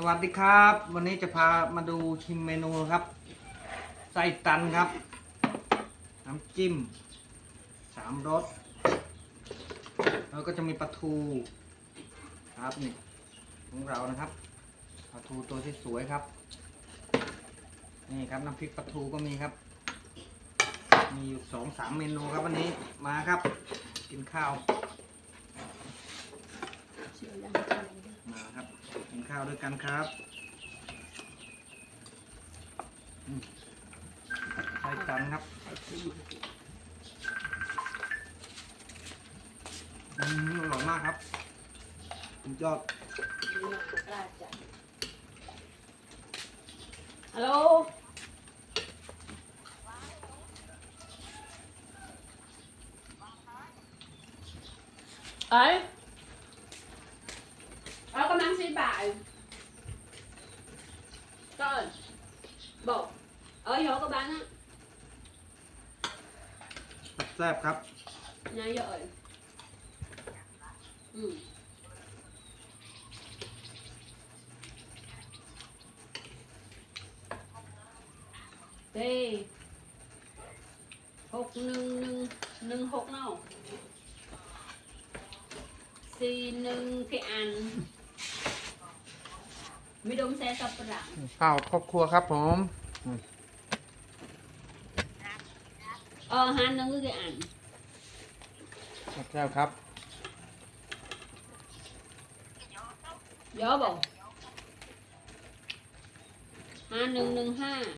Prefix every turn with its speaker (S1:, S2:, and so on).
S1: สวัสดีครับ วันนี้จะพามาดูชิมเมนูครับไส้ตันครับ น้ำจิ้มสามรสแล้วก็จะมีปลาทูครับนี่ของเรานะครับปลาทูตัวที่สวยครับ นี่ครับน้ำพริกปลาทูก็มีครับ มีอยู่สองสามเมนูครับวันนี้มาครับ กินข้าว มาครับกินข้าวด้วยกันครับอืมไส้ตันครับอืมอร่อยมากครับสุดยอด
S2: ฮัลโหลเอ้ กำลังสิบ่ายก่อนบอกเอ้ยเหรอ các bạn á
S1: แซ่บๆครับ
S2: nhà rồi ừ Đây hột nâng nâng nâng hột nào xì nâng cái ăn mi đông xe tập rạng
S1: ข้าวครอบครัวครับผม
S2: ờ hai nâng cái ăn
S1: แซ่บๆครับ
S2: gió bầu hai nâng nâng ha